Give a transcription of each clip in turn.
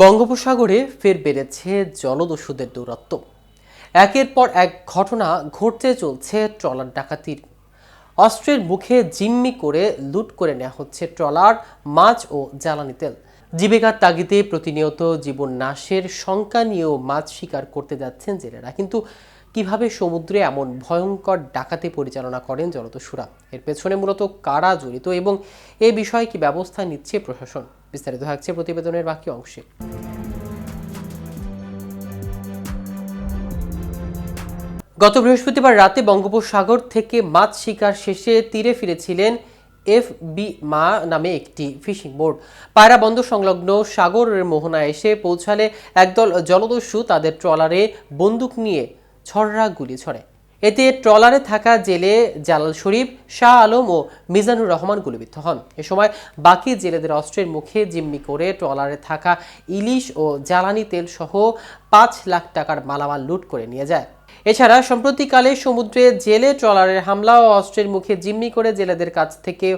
বঙ্গোপসাগরে ফের বেড়েছে জলদস্যুদের দৌরাত্ম্য একের পর এক ঘটনা ঘটতে চলছে ট্রলার ডাকাতির। অস্ত্রের মুখে জিম্মি করে লুট করে নেওয়া হচ্ছে ট্রলার, মাছ ও জ্বালানি তেল। জীবিকার তাগিদে প্রতিনিয়ত জীবন নাশের শঙ্কা নিয়েও মাছ শিকার করতে যাচ্ছেন জেলেরা। কিন্তু কীভাবে সমুদ্রে এমন ভয়ঙ্কর ডাকাতি পরিচালনা করেন জলদস্যুরা? এর পেছনে মূলত কারা জড়িত এবং এ বিষয়ে কি ব্যবস্থা নিচ্ছে প্রশাসন? বিস্তারিত থাকছে প্রতিবেদনের বাকি অংশে। গত বৃহস্পতিবার রাতে বঙ্গোপসাগর থেকে মাছ শিকার শেষে তীরে ফিরেছিলেন এফ বি মা নামে একটি ফিশিং বোট। পায়রা বন্দর সংলগ্ন সাগরের মোহনায় এসে পৌঁছালে একদল জলদস্যু তাদের ট্রলারে বন্দুক নিয়ে ছড়রা গুলি ছড়ে এতে ট্রলারে থাকা জেলে জালাল শরীফ, শাহ আলম ও মিজানুর রহমান গুলিবিদ্ধ হন। এ সময় বাকি জেলেদের অস্ত্রের মুখে জিম্মি করে ট্রলারে থাকা ইলিশ ও জ্বালানি তেল সহ পাঁচ লাখ টাকার মালামাল লুট করে নিয়ে যায়। এছাড়া সম্প্রতিকালে সমুদ্রে জেলে ট্রলারের হামলা ও অস্ত্রের মুখে জিম্মি করে জেলেদের কাছ থেকে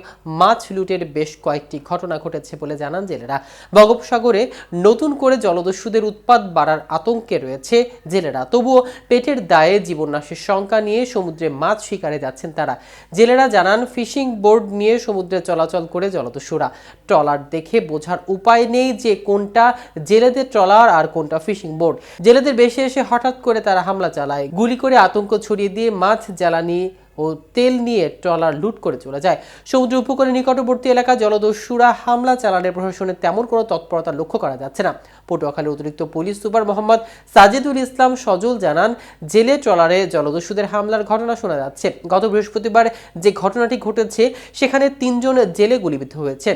মাছ লুটের বেশ কয়েকটি ঘটনা ঘটেছে বলে জানান জেলেরা। বঙ্গোপসাগরে নতুন করে জলদস্যুদের উৎপাদ বাড়ার আতঙ্কে রয়েছে জেলেরা। তবুও পেটের দায়ে জীবননাশের শঙ্কা নিয়ে সমুদ্রে মাছ শিকারে যাচ্ছেন তারা। জেলেরা জানান, ফিশিং বোর্ড নিয়ে সমুদ্রে চলাচল করে জলদস্যুরা। ট্রলার দেখে বোঝার উপায় নেই যে কোনটা জেলেদের ট্রলার আর কোনটা ফিশিং বোর্ড। জেলেদের বেশি এসে হঠাৎ করে তারা হামলা চালায়। গুলি করে আতঙ্ক ছড়িয়ে দিয়ে মাছ জ্বালানি ও তেল নিয়ে ট্রলার লুট করে চলে যায়। সমুদ্র উপকূলের নিকটবর্তী এলাকা জলদস্যুরা হামলা চালানোর প্রশাসনের তেমন কোনো তৎপরতা লক্ষ্য করা যাচ্ছে না। পটুয়াখালীর অতিরিক্ত পুলিশ সুপার মোহাম্মদ সাজিদুল ইসলাম সজল জানান, জেলে ট্রলারে জলদস্যুদের হামলার ঘটনা শোনা যাচ্ছে। গত বৃহস্পতিবার যে ঘটনাটি ঘটেছে, সেখানে তিনজন জেলে গুলিবিদ্ধ হয়েছে।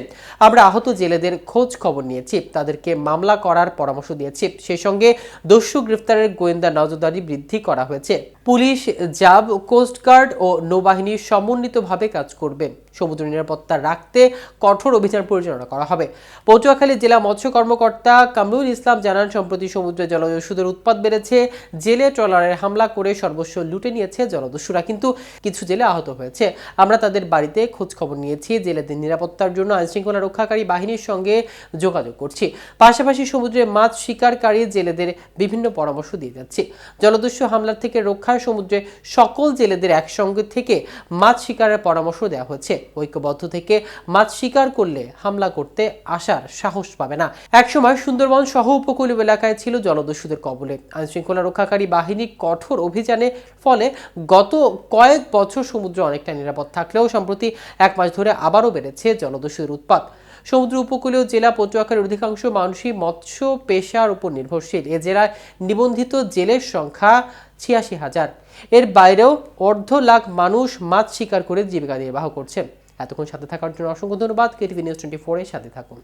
আমরা আহত জেলেদের খোঁজ খবর নিয়েছি। তাদেরকে মামলা করার পরামর্শ দিয়েছি। সেই সঙ্গে দস্যু গ্রেফতারের গোয়েন্দা নজরদারি বৃদ্ধি করা হয়েছে। পুলিশ জাব কোস্টগার্ড নৌবাহিনী সমন্বিতভাবে কাজ করবে সমুদ্র নিরাপত্তা রাখতে কঠোর অভিযান পরিচালনা করা হবে। পটুয়াখালী জেলা মৎস্য কর্মকর্তা কামরুল ইসলাম জানান, সম্প্রতি সমুদ্রে জলদস্যুদের উৎপাদ বেড়েছে, জেলে ট্রলারের হামলা করে সর্বস্ব লুটে নিয়েছে জলদস্যুরা, কিন্তু কিছু জেলে আহত হয়েছে। আমরা তাদের বাড়িতে খোঁজ খবর নিয়েছি, জেলেদের নিরাপত্তার জন্য আইনশৃঙ্খলা রক্ষাকারী বাহিনীর সঙ্গে যোগাযোগ করছি। পাশাপাশি সমুদ্রে মাছ শিকারকারী জেলেদের বিভিন্ন পরামর্শ দিয়ে যাচ্ছি। জলদস্যু হামলার থেকে রক্ষায় সমুদ্রে সকল জেলেদের একসঙ্গে থেকে মাছ শিকারের পরামর্শ দেওয়া হচ্ছে ঐক্যবদ্ধ থেকে মাছ শিকার করলে হামলা করতে আসার সাহস পাবে না। একসময় সুন্দরবন সহ উপকূলীয় এলাকায় ছিল জলদস্যুদের কবলে। আইনশৃঙ্খলা রক্ষাকারী বাহিনীর কঠোর অভিযানে ফলে গত কয়েক বছর সমুদ্র অনেকটা নিরাপদ থাকলেও সম্প্রতি এক মাস ধরে আবারও বেড়েছে জলদস্যুদের উৎপাত। সমুদ্র উপকূলীয় জেলা পটুয়াখালীর অধিকাংশ মানুষই মৎস্য পেশার উপর নির্ভরশীল। এ জেলায় নিবন্ধিত জেলের সংখ্যা ছিয়াশি হাজার। এর বাইরেও অর্ধ লাখ মানুষ মাছ শিকার করে জীবিকা নির্বাহ করছে। এতক্ষণ সাথে থাকার জন্য অসংখ্য ধন্যবাদ। কেটিভি নিউজ টোয়েন্টি ফোরের সাথে থাকুন।